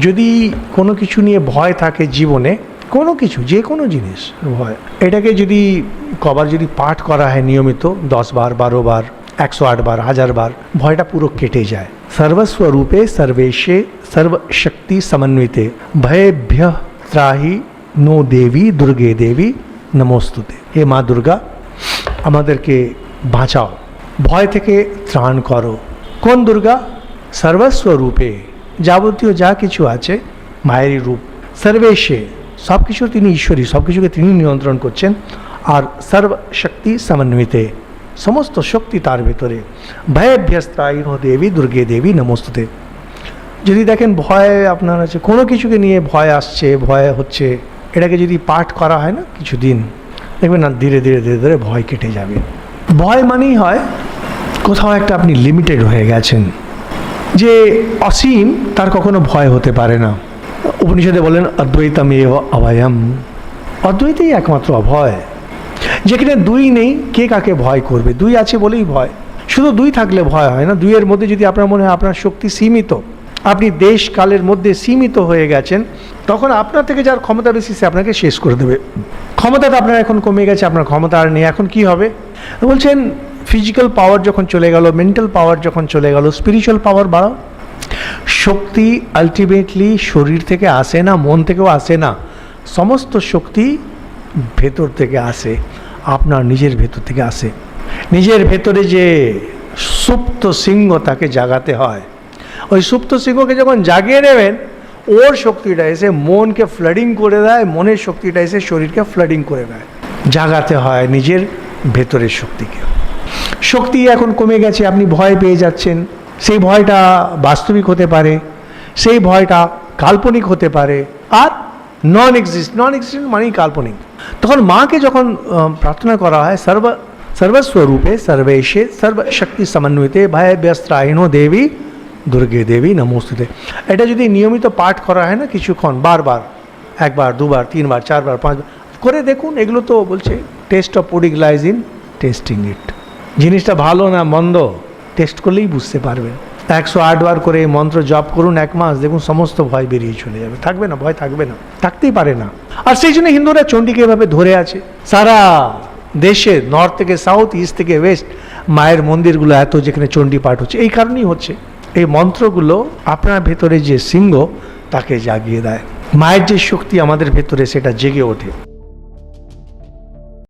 যদি কোনো কিছু নিয়ে ভয় থাকে জীবনে কোনো কিছু যে কোনো জিনিস ভয়। এটাকে যদি কবার যদি পাঠ করা হয় নিয়মিত দশ বার বারো বার একশো আট বার হাজার বার ভয়টা পুরো কেটে যায়। সর্বস্বরূপে সর্বেশে সর্বশক্তি সমন্বিতে ভয়েভ্য ত্রাহি নো দেবী দুর্গে দেবী নমস্তুতে। হে মা দুর্গা আমাদেরকে বাঁচাও। ভয় থেকে ত্রাণ করো। কোন দুর্গা? সর্বস্ব রূপে যাবতীয় যা কিছু আছে, মায়েরই রূপ, সর্বেশে সব কিছু তিনি ঈশ্বরী সব কিছুকে তিনি নিয়ন্ত্রণ করছেন আর সর্বশক্তি সমন্বিতে, সমস্ত শক্তি তার ভেতরে। ভয়ভ্যস্তায়ীন দেবী, দুর্গে দেবী, নমস্তুতে। যদি দেখেন ভয় আপনার আছে, কোনো কিছুকে নিয়ে ভয় আসছে, ভয় হচ্ছে, এটাকে যদি পাঠ করা হয় না কিছুদিন দেখবেন না ধীরে ধীরে ধীরে ধীরে ভয় কেটে যাবে। ভয় মানেই হয় কোথাও একটা আপনি লিমিটেড হয়ে গেছেন। যে অসীম, তার কখনো ভয় হতে পারে না। উপনিষদে বলেন অদ্বৈতম এব অভয়ম। অদ্বৈতই একমাত্র অভয়। যেখানে দুই নেই, কে কাকে ভয় করবে? দুই আছে বলেই ভয়। শুধু দুই থাকলে ভয় হয় না, দুইয়ের মধ্যে যদি আপনার মনে হয় আপনার শক্তি সীমিত, আপনি দেশ কালের মধ্যে সীমিত হয়ে গেছেন, তখন আপনার থেকে যার ক্ষমতা বেশি, সে আপনাকে শেষ করে দেবে। ক্ষমতাটা আপনার এখন কমে গেছে, আপনার ক্ষমতা আর নেই, এখন কি হবে? বলছেন ফিজিক্যাল পাওয়ার যখন চলে গেল মেন্টাল পাওয়ার যখন চলে গেল স্পিরিচুয়াল পাওয়ার বাড়াও। শক্তি আলটিমেটলি শরীর থেকে আসে না, মন থেকেও আসে না। সমস্ত শক্তি ভেতর থেকে আসে, আপনার নিজের ভেতর থেকে আসে। নিজের ভেতরে যে সুপ্ত সিংহ তাকে জাগাতে হয়। ওই সুপ্ত সিংহকে যখন জাগিয়ে নেবেন, ওর শক্তিটা এসে মনকে ফ্লাডিং করে দেয়, মনের শক্তিটা এসে শরীরকে ফ্লাডিং করে দেয়। জাগাতে হয় নিজের ভেতরের শক্তিকে। শক্তি এখন কমে গেছে, আপনি ভয় পেয়ে যাচ্ছেন। সেই ভয়টা বাস্তবিক হতে পারে, সেই ভয়টা কাল্পনিক হতে পারে, আর নন এক্সিস্ট নন এক্সিস্টেন্ট মানেই কাল্পনিক। তখন মাকে যখন প্রার্থনা করা হয়, সর্ব, সর্বস্বরূপে সর্বেশে সর্বশক্তি সমন্বিতে ভয় ব্যস্ত্রায়ণ দেবী, দুর্গে দেবী, নমস্তুতে। এটা যদি নিয়মিত পাঠ করা হয় না, কিছুক্ষণ, বারবার, একবার, দুবার, তিনবার, চারবার, পাঁচবার, করে দেখুন, এগুলো তো বলছে test of in testing it জিনিসটা ভালো না মন্দ টেস্ট করলেই বুঝতে পারবেন একশো আটবার করে মন্ত্র জপ করুন এক মাস, দেখুন সমস্ত ভয় বেরিয়ে চলে যাবে। থাকবে না, ভয় থাকবে না, থাকতেই পারে না। আর সেই জন্য হিন্দুরা চণ্ডীকে এভাবে ধরে আছে। সারা দেশে নর্থ থেকে সাউথ ইস্ট থেকে ওয়েস্ট মায়ের মন্দিরগুলো এত যেখানে চণ্ডী পাঠ হচ্ছে। এই কারণেই হচ্ছে। এই মন্ত্রগুলো আপনার ভেতরে যে সিংহ, তাকে জাগিয়ে দেয়। মায়ের যে শক্তি আমাদের ভেতরে, সেটা জেগে ওঠে।